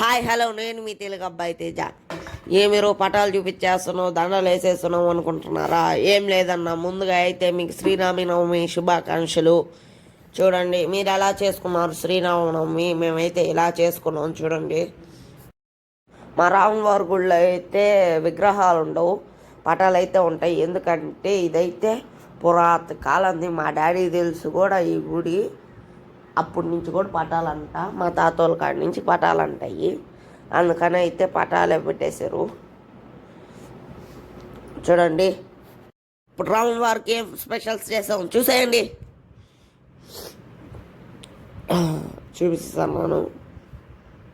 Hi hello నేను మీ తెలుగు అబ్బాయి తేజ. ఏ మీరు పటాలు చూపించేస్తున్నావు దండలు వేసేస్తున్నావు అనుకుంటున్నారా? ఏం లేదన్నా ముందుగా అయితే మీకు శ్రీరామనవమి శుభాకాంక్షలు. చూడండి మీరు ఎలా చేసుకున్నారు శ్రీరామనవమి మేమైతే ఇలా చేసుకున్నాం చూడండి. మా రాములవారి గుళ్ళో అయితే విగ్రహాలు ఉండవు పటాలు అయితే ఉంటాయి. ఎందుకంటే ఇదైతే పురాత కాలంది మా డాడీ తెలుసు కూడా ఈ గుడి. అప్పటి నుంచి కూడా పటాలంట మా తాతోళ్ళ కాడి నుంచి పటాలు అంటాయి అందుకని అయితే పటాలే పెట్టేశారు. చూడండి. ఇప్పుడు రాముల వారికి ఏం స్పెషల్స్ చేసాం చూసేయండి. చూపిస్తాను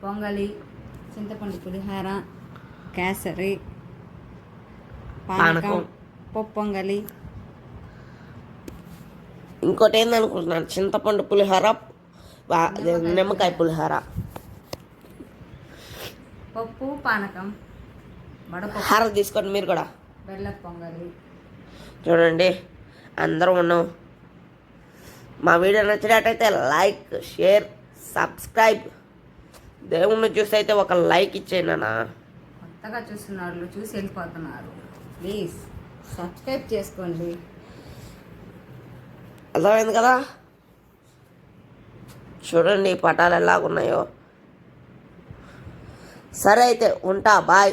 పొంగలి చింతపండు పులిహార కేసరి పానకం. పానకం పప్పు పొంగలి ఇంకోటి ఏందనుకుంటున్నాను చింతపండు పులిహోర నిమ్మకాయ పులిహోర. పప్పు పానకం హార తీసుకోండి మీరు కూడా. బెల్ల పొంగలి. చూడండి అందరూ ఉన్నాం. మా వీడియో నచ్చినట్టయితే లైక్ షేర్ సబ్స్క్రైబ్. దేవుణ్ణి చూసి అయితే ఒక లైక్ ఇచ్చేయండి అన్న కొత్తగా చూస్తున్న వాళ్ళు చూసి వెళ్ళిపోతున్నారు. ప్లీజ్ సబ్స్క్రైబ్ చేసుకోండి. అర్థమైంది కదా? చూడండి పటాలు ఎలాగున్నాయో. సరే అయితే ఉంటా బాయ్.